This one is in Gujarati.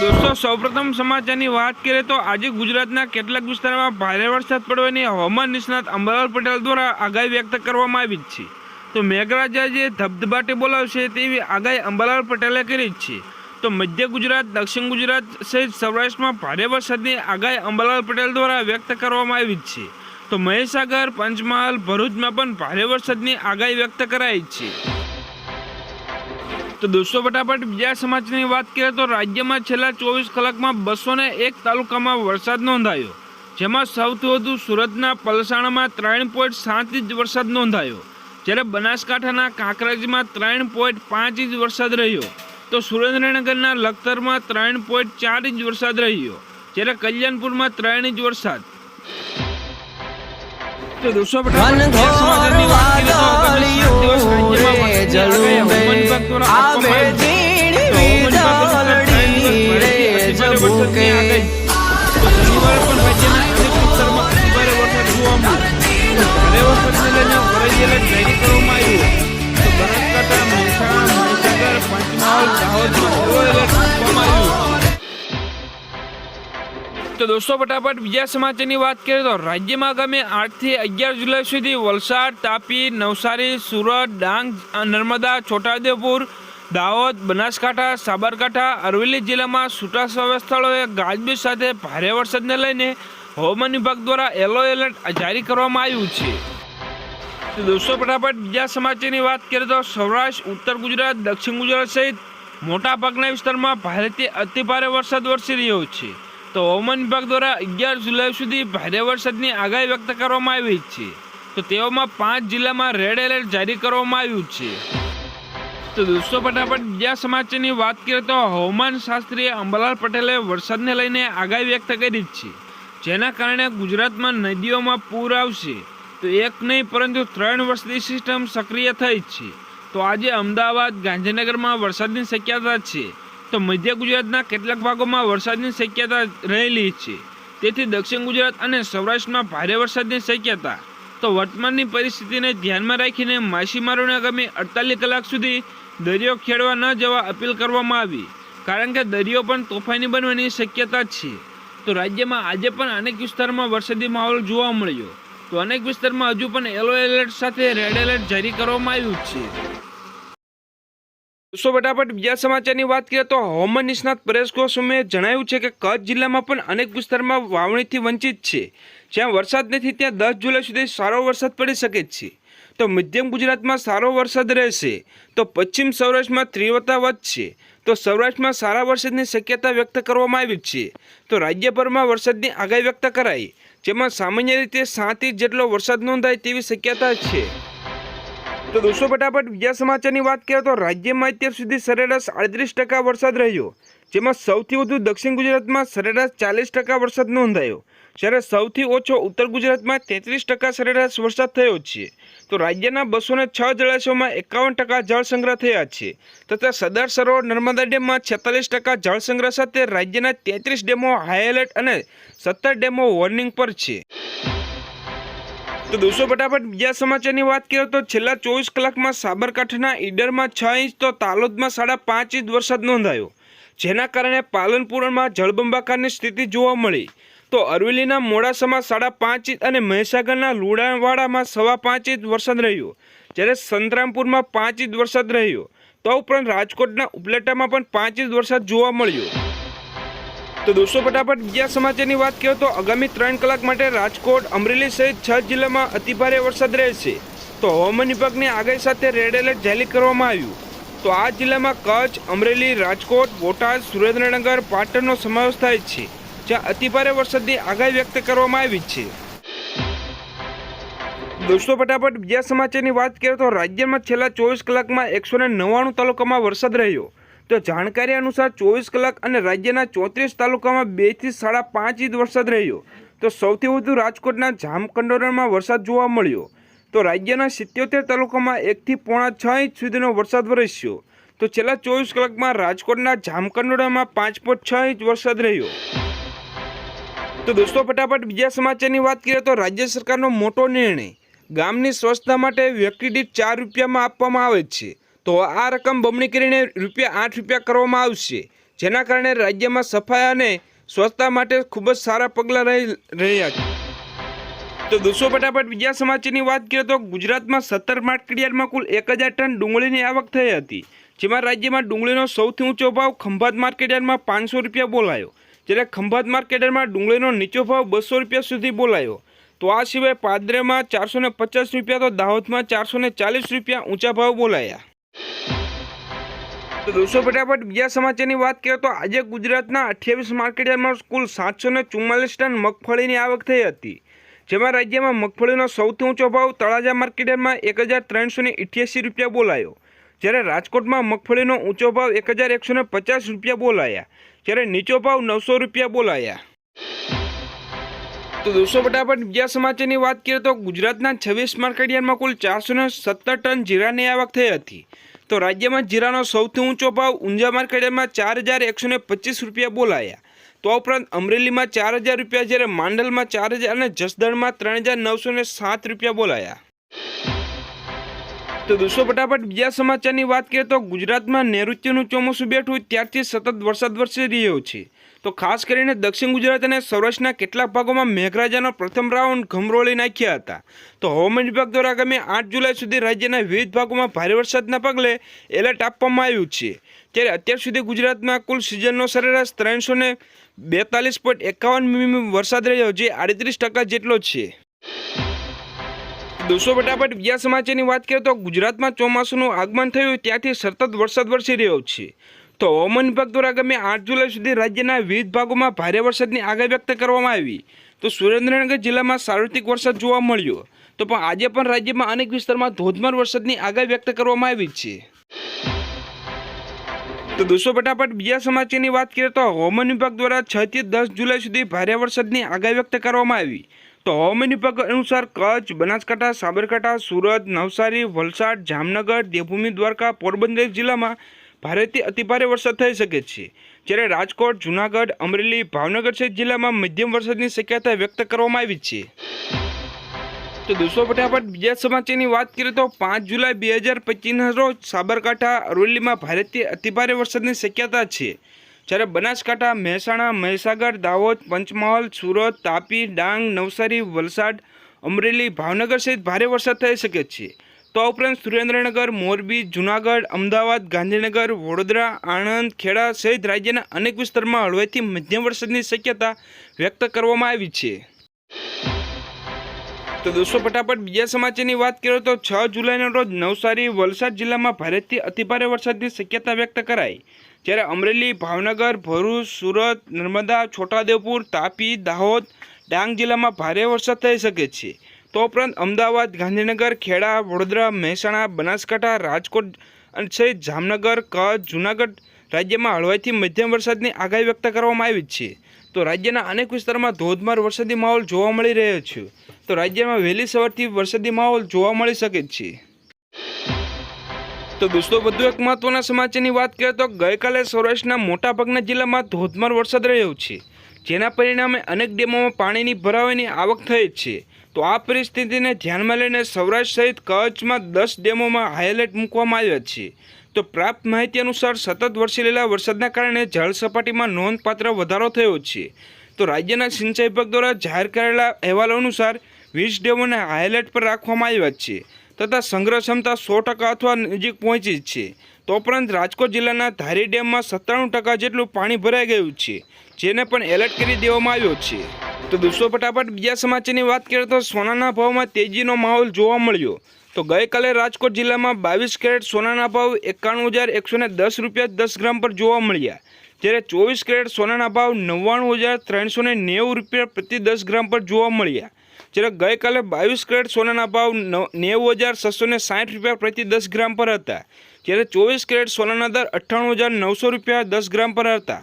દોસ્તો, સૌપ્રથમ સમાચારની વાત કરીએ તો આજે ગુજરાતના કેટલાક વિસ્તારોમાં ભારે વરસાદ પડવાની હવામાન નિષ્ણાત અંબાલાલ પટેલ દ્વારા આગાહી વ્યક્ત કરવામાં આવી જ છે. તો મેઘરાજા જે ધબધબાટે બોલાવશે તેવી આગાહી અંબાલાલ પટેલે કરી જ છે. તો મધ્ય ગુજરાત, દક્ષિણ ગુજરાત સહિત સૌરાષ્ટ્રમાં ભારે વરસાદની આગાહી અંબાલાલ પટેલ દ્વારા વ્યક્ત કરવામાં આવી જ છે. તો મહીસાગર, પંચમહાલ, ભરૂચમાં પણ ભારે વરસાદની આગાહી વ્યક્ત કરાઈ છે. તો દોસ્તો ફટાફટ બીજા સમાચારની વાત કરીએ તો રાજ્યમાં છેલ્લા ચોવીસ કલાકમાં બસો ને એક તાલુકામાં વરસાદ નોંધાયો જેમાં સૌથી વધુ સુરતના પલસાણામાં ત્રણ પોઈન્ટ સાત ઇંચ વરસાદ નોંધાયો જ્યારે બનાસકાંઠાના કાંકરાજમાં ત્રણ પોઈન્ટ પાંચ ઇંચ વરસાદ રહ્યો તો સુરેન્દ્રનગરના લખતરમાં ત્રણ પોઈન્ટ ચાર ઇંચ વરસાદ રહ્યો જ્યારે કલ્યાણપુરમાં ત્રણ ઇંચ વરસાદ. તો દોસ્તો ફટાફટ સમાચારની વાત કરીએ તો દિવસ રાજ્યમાં આવી અતિભારે વરસાદની આગાહી. તો શનિવારે પણ રાજ્યના અનેક વિસ્તારમાં અતિભારે વરસાદ જોવા મળ્યો ભારે વરસાદને લઈને ઓરેન્જ એલર્ટ તો દોસ્તો, ફટાફટ બીજા સમાચારની વાત કરીએ તો રાજ્યમાં આગામી આઠથી અગિયાર જુલાઈ સુધી વલસાડ, તાપી, નવસારી, સુરત, ડાંગ, નર્મદા, છોટાઉદેપુર, દાહોદ, બનાસકાંઠા, સાબરકાંઠા, અરવલ્લી જિલ્લામાં છૂટાછવાયા સ્થળોએ ગાજબીજ સાથે ભારે વરસાદને લઈને હવામાન વિભાગ દ્વારા યલો એલર્ટ જારી કરવામાં આવ્યું છે. દોસ્તો, ફટાફટ બીજા સમાચારની વાત કરીએ તો સૌરાષ્ટ્ર, ઉત્તર ગુજરાત, દક્ષિણ ગુજરાત સહિત મોટાભાગના વિસ્તારમાં ભારેથી અતિભારે વરસાદ વરસી રહ્યો છે. તો હવામાન વિભાગ દ્વારા અગિયાર જુલાઈ સુધી ભારે વરસાદની આગાહી વ્યક્ત કરવામાં આવી છે. તો તેઓમાં પાંચ જિલ્લામાં રેડ એલર્ટ જારી કરવામાં આવ્યું છે. તો દોસ્તો, ફટાફટ બીજા સમાચારની વાત કરીએ તો હવામાન શાસ્ત્રીએ અંબાલાલ પટેલે વરસાદને લઈને આગાહી વ્યક્ત કરી છે. જેના કારણે ગુજરાતમાં નદીઓમાં પૂર આવશે. તો એક નહીં, પરંતુ ત્રણ વર્ષની સિસ્ટમ સક્રિય થઈ છે. તો આજે અમદાવાદ ગાંધીનગરમાં વરસાદની શક્યતા છે. તો મધ્ય ગુજરાતના કેટલાક ભાગોમાં વરસાદની શક્યતા રહેલી છે. તેથી દક્ષિણ ગુજરાત અને સૌરાષ્ટ્રમાં ભારે વરસાદની શક્યતા. તો વર્તમાનની પરિસ્થિતિને ધ્યાનમાં રાખીને માછીમારોને આગામી અડતાલીસ કલાક સુધી દરિયો ખેડવા ન જવા અપીલ કરવામાં આવી. કારણ કે દરિયો પણ તોફાની બનવાની શક્યતા છે. તો રાજ્યમાં આજે પણ અનેક વિસ્તારમાં વરસાદી માહોલ જોવા મળ્યો. તો અનેક વિસ્તારમાં હજુ પણ યલો એલર્ટ સાથે રેડ એલર્ટ જારી કરવામાં આવ્યું છે. દોસ્તો ફટાફટ બીજા સમાચારની વાત કરીએ તો હવામાન નિષ્ણાત પરેશ ગોસ્વામીએ જણાવ્યું છે કે કચ્છ જિલ્લામાં પણ અનેક વિસ્તારમાં વાવણીથી વંચિત છે. જ્યાં વરસાદ નથી, ત્યાં દસ જુલાઈ સુધી સારો વરસાદ પડી શકે છે. તો મધ્યમ ગુજરાતમાં સારો વરસાદ રહેશે. તો પશ્ચિમ સૌરાષ્ટ્રમાં તીવ્રતા વધશે. તો સૌરાષ્ટ્રમાં સારા વરસાદની શક્યતા વ્યક્ત કરવામાં આવી છે. તો રાજ્યભરમાં વરસાદની આગાહી વ્યક્ત કરાઈ, જેમાં સામાન્ય રીતે સાત ઇંચ જેટલો વરસાદ નોંધાય તેવી શક્યતા છે. તો દોસ્તો, ફટાફટ બીજા સમાચારની વાત કરીએ તો રાજ્યમાં અત્યાર સુધી સરેરાશ આડત્રીસ ટકા વરસાદ રહ્યો, જેમાં સૌથી વધુ દક્ષિણ ગુજરાતમાં સરેરાશ ચાલીસ ટકા વરસાદ નોંધાયો. જ્યારે સૌથી ઓછો ઉત્તર ગુજરાતમાં તેત્રીસ ટકા સરેરાશ વરસાદ થયો છે. તો રાજ્યના બસો છ જળાશયોમાં એકાવન ટકા જળ સંગ્રહ થયા છે. તથા સરદાર સરોવર નર્મદા ડેમમાં છેતાલીસ ટકા જળ સંગ્રહ સાથે રાજ્યના તેત્રીસ ડેમો હાઈ એલર્ટ અને સત્તર ડેમો વોર્નિંગ પર છે. તો દોસ્તો, ફટાફટ બીજા સમાચારની વાત કરીએ તો છેલ્લા ચોવીસ કલાકમાં સાબરકાંઠાના ઈડરમાં છ ઇંચ તો તાલોદમાં સાડા પાંચ ઇંચ વરસાદ નોંધાયો, જેના કારણે પાલનપુરમાં જળબંબાકારની સ્થિતિ જોવા મળી. તો અરવલ્લીના મોડાસામાં સાડા પાંચ ઇંચ અને મહીસાગરના લુણાવાડામાં સવા પાંચ ઇંચ વરસાદ રહ્યો, જ્યારે સંતરામપુરમાં પાંચ ઇંચ વરસાદ રહ્યો. તો ઉપરાંત રાજકોટના ઉપલેટામાં પણ પાંચ ઇંચ વરસાદ જોવા મળ્યો. તો દોસ્તો, ફટાફટ બીજા સમાચારની વાત કરીએ તો આગામી ત્રણ કલાક માટે રાજકોટ, અમરેલી સહિત છ જિલ્લામાં અતિભારે વરસાદ રહેશે. તો હવામાન વિભાગની આગાહી સાથે રેડ એલર્ટ જાહેર કરવામાં આવ્યું. તો આ જિલ્લામાં કચ્છ, અમરેલી, રાજકોટ, બોટાદ, સુરેન્દ્રનગર, પાટણનો સમાવેશ થાય છે, જ્યાં અતિભારે વરસાદની આગાહી વ્યક્ત કરવામાં આવી છે. દોસ્તો, ફટાફટ બીજા સમાચારની વાત કરીએ તો રાજ્યમાં છેલ્લા ચોવીસ કલાકમાં એકસો નવ્વાણું તાલુકામાં વરસાદ રહ્યો. તો જાણકારી અનુસાર ચોવીસ કલાક અને રાજ્યના ચોત્રીસ તાલુકામાં બેથી સાડા પાંચ ઇંચ વરસાદ રહ્યો. તો સૌથી વધુ રાજકોટના જામકંડોરણમાં વરસાદ જોવા મળ્યો. તો રાજ્યના સિત્યોતેર તાલુકામાં એકથી પોણા છ ઇંચ સુધીનો વરસાદ વરસ્યો. તો છેલ્લા ચોવીસ કલાકમાં રાજકોટના જામકંડોરણમાં પાંચ પોઈન્ટ છ ઇંચ વરસાદ રહ્યો. તો દોસ્તો, ફટાફટ બીજા સમાચારની વાત કરીએ તો રાજ્ય સરકારનો મોટો નિર્ણય. ગામની સ્વચ્છતા માટે વ્યક્તિ દીઠ ચાર રૂપિયામાં આપવામાં આવે છે. તો આ રકમ બમણી કરીને રૂપિયા આઠ રૂપિયા કરવામાં આવશે. જેના કારણે રાજ્યમાં સફાઈ અને સ્વચ્છતા માટે ખૂબ જ સારા પગલાં રહી રહ્યા છે. તો દોસ્તો, ફટાફટ બીજા સમાચારની વાત કરીએ તો ગુજરાતમાં સત્તર માર્કેટયાર્ડમાં કુલ એક હજાર ટન ડુંગળીની આવક થઈ હતી. જેમાં રાજ્યમાં ડુંગળીનો સૌથી ઊંચો ભાવ ખંભાત માર્કેટયાર્ડમાં પાંચસો રૂપિયા બોલાયો. જ્યારે ખંભાત માર્કેટયાર્ડમાં ડુંગળીનો નીચો ભાવ બસો રૂપિયા સુધી બોલાયો. તો આ સિવાય પાદરેમાં ચારસો પચાસ રૂપિયા, તો દાહોદમાં ચારસો ચાલીસ રૂપિયા ઊંચા ભાવ બોલાયા. તો દોસ્તો ફટાફટ બીજા સમાચારની વાત કરીએ તો આજે ગુજરાતના અઠ્યાવીસ માર્કેટયાર્ડમાં કુલ સાતસો ને ચુમ્માલીસ ટન મગફળીની આવક થઈ હતી. જેમાં રાજ્યમાં મગફળીનો સૌથી ઊંચો ભાવ તળાજા માર્કેટયાર્ડમાં એક હજાર ત્રણસો ને ઇઠ્યાસી રૂપિયા બોલાયો. જ્યારે રાજકોટમાં મગફળીનો ઊંચો ભાવ એક હજાર એકસો ને પચાસ રૂપિયા બોલાયા. જ્યારે નીચો ભાવ નવસો રૂપિયા બોલાયા. તો દોસ્તો ફટાફટ બીજા સમાચારની વાત કરીએ તો ગુજરાતના છવ્વીસ માર્કેટયાર્ડમાં કુલ ચારસો ને સત્તર ટન જીરાની આવક થઈ હતી. તો રાજ્યમાં જીરાનો સૌથી ઊંચો ભાવ ઊંઝા માર્કેટમાં ચાર હજાર એકસો ને પચીસ રૂપિયા બોલાયા. તો ઉપરાંત અમરેલીમાં ચાર હજાર રૂપિયા જ્યારે માંડલમાં ચાર હજાર અને જસદણમાં ત્રણ હજાર નવસો ને સાત રૂપિયા બોલાયા. તો દોસ્તો ફટાફટ બીજા સમાચારની વાત કરીએ તો ગુજરાતમાં નૈઋત્યનું ચોમાસું બેઠું ત્યારથી સતત વરસાદ વરસી રહ્યો છે. તો ખાસ કરીને દક્ષિણ ગુજરાત અને સૌરાષ્ટ્રના કેટલાક ભાગોમાં મેઘરાજાનો પ્રથમ રાઉન્ડ ઘમરોળી નાખ્યા હતા. તો હવામાન વિભાગ દ્વારા આગામી આઠ જુલાઈ સુધી રાજ્યના વિવિધ ભાગોમાં ભારે વરસાદના પગલે એલર્ટ આપવામાં આવ્યું છે. ત્યારે અત્યાર સુધી ગુજરાતમાં કુલ સિઝનનો સરેરાશ ત્રણસો ને બેતાલીસ પોઈન્ટ એકાવન મીમી વરસાદ રહ્યો, જે આડત્રીસ ટકા જેટલો છે. દોસ્તો, ફટાફટ બીજા સમાચારની વાત કરીએ તો ગુજરાતમાં ચોમાસુનું આગમન થયું, ત્યાંથી સતત વરસાદ વરસી રહ્યો છે. તો હવામાન વિભાગ દ્વારા આગામી આઠ જુલાઈ સુધી રાજ્યના વિવિધ ભાગોમાં ભારે વરસાદની આગાહી વ્યક્ત કરવામાં આવી. તો સુરેન્દ્રનગર જિલ્લામાં સાર્વત્રિક વરસાદ જોવા મળ્યો. તો પણ આજે પણ રાજ્યમાં અનેક વિસ્તારમાં ધોધમાર વરસાદની આગાહી વ્યક્ત કરવામાં આવી છે. તો દોસ્તો, ફટાફટ બીજા સમાચારની વાત કરીએ તો હવામાન વિભાગ દ્વારા છ થી દસ જુલાઈ સુધી ભારે વરસાદની આગાહી વ્યક્ત કરવામાં આવી. તો હવામાન વિભાગ અનુસાર કચ્છ, બનાસકાંઠા, સાબરકાંઠા, સુરત, નવસારી, વલસાડ, જામનગર, દેવભૂમિ, દ્વારકા, પોરબંદર જિલ્લામાં ભારેથી અતિભારે વરસાદ થઈ શકે છે. જ્યારે રાજકોટ, જૂનાગઢ, અમરેલી, ભાવનગર સહિત જિલ્લામાં મધ્યમ વરસાદની શક્યતા વ્યક્ત કરવામાં આવી છે. તો દોસ્તો, ફટાફટ બીજા સમાચારની વાત કરીએ તો પાંચ જુલાઈ બે હજાર પચીસના રોજ સાબરકાંઠા, અરવલ્લીમાં ભારેથી અતિભારે વરસાદની શક્યતા છે. જ્યારે બનાસકાંઠા, મહેસાણા, મહીસાગર, દાહોદ, પંચમહાલ, સુરત, તાપી, ડાંગ, નવસારી, વલસાડ, અમરેલી, ભાવનગર સહિત ભારે વરસાદ થઈ શકે છે. તો આ ઉપરાંત સુરેન્દ્રનગર, મોરબી, જૂનાગઢ, અમદાવાદ, ગાંધીનગર, વડોદરા, આણંદ, ખેડા સહિત રાજ્યના અનેક વિસ્તારમાં હળવેથી મધ્યમ વરસાદની શક્યતા વ્યક્ત કરવામાં આવી છે. તો દોસ્તો, ફટાફટ બીજા સમાચારની વાત કરીએ તો છ જુલાઈના રોજ નવસારી વલસાડ જિલ્લામાં ભારેથી અતિભારે વરસાદની શક્યતા વ્યક્ત કરાઈ. જ્યારે અમરેલી, ભાવનગર, ભરૂચ, સુરત, નર્મદા છોટાદેવપુર તાપી, દાહોદ, ડાંગ જિલ્લામાં ભારે વરસાદ થઈ શકે છે. તો ઉપરાંત અમદાવાદ, ગાંધીનગર, ખેડા, વડોદરા, મહેસાણા, બનાસકાંઠા, રાજકોટ અને સહિત જામનગર, કચ્છ, જૂનાગઢ રાજ્યમાં હળવાથી મધ્યમ વરસાદની આગાહી વ્યક્ત કરવામાં આવી છે. તો રાજ્યના અનેક વિસ્તારમાં ધોધમાર વરસાદી માહોલ જોવા મળી રહ્યો છે. તો રાજ્યમાં વહેલી સવારથી વરસાદી માહોલ જોવા મળી શકે છે. તો દોસ્તો, વધુ એક મહત્વના સમાચારની વાત કરીએ તો ગઈકાલે સૌરાષ્ટ્રના મોટાભાગના જિલ્લામાં ધોધમાર વરસાદ રહ્યો છે, જેના પરિણામે અનેક ડેમોમાં પાણીની ભરાવાની આવક થઈ છે. તો આ પરિસ્થિતિને ધ્યાનમાં લઈને સૌરાષ્ટ્ર સહિત કચ્છમાં દસ ડેમોમાં હાઈલાઇટ મૂકવામાં આવ્યા છે. તો પ્રાપ્ત માહિતી અનુસાર સતત વરસી રહેલા વરસાદના કારણે જળ સપાટીમાં નોંધપાત્ર વધારો થયો છે. તો રાજ્યના સિંચાઈ વિભાગ દ્વારા જાહેર કરેલા અહેવાલો અનુસાર વીસ ડેમોને હાઈલાઇટ પર રાખવામાં આવ્યા છે તથા સંગ્રહ ક્ષમતા સો ટકા અથવા નજીક પહોંચી છે. તો ઉપરાંત રાજકોટ જિલ્લાના ધારી ડેમમાં સત્તાણું ટકા જેટલું પાણી ભરાઈ ગયું છે, જેને પણ એલર્ટ કરી દેવામાં આવ્યો છે. તો દોસ્તો, ફટાફટ બીજા સમાચારની વાત કરીએ તો સોનાના ભાવમાં તેજીનો માહોલ જોવા મળ્યો. તો ગઈકાલે રાજકોટ જિલ્લામાં બાવીસ કેરેટ સોનાના ભાવ એકાણું હજાર એકસો દસ રૂપિયા દસ ગ્રામ પર જોવા મળ્યા. જ્યારે ચોવીસ કેરેટ સોનાના ભાવ નવ્વાણું હજાર ત્રણસો નેવું રૂપિયા પ્રતિ દસ ગ્રામ પર જોવા મળ્યા. જ્યારે ગઈકાલે બાવીસ કેરેટ સોનાના ભાવ નેવું હજાર છસો ને સાઠ રૂપિયા પ્રતિ દસ ગ્રામ પર હતા. જ્યારે ચોવીસ કેરેટ સોનાના દર અઠ્ઠાણું હજાર નવસો રૂપિયા દસ ગ્રામ પર હતા.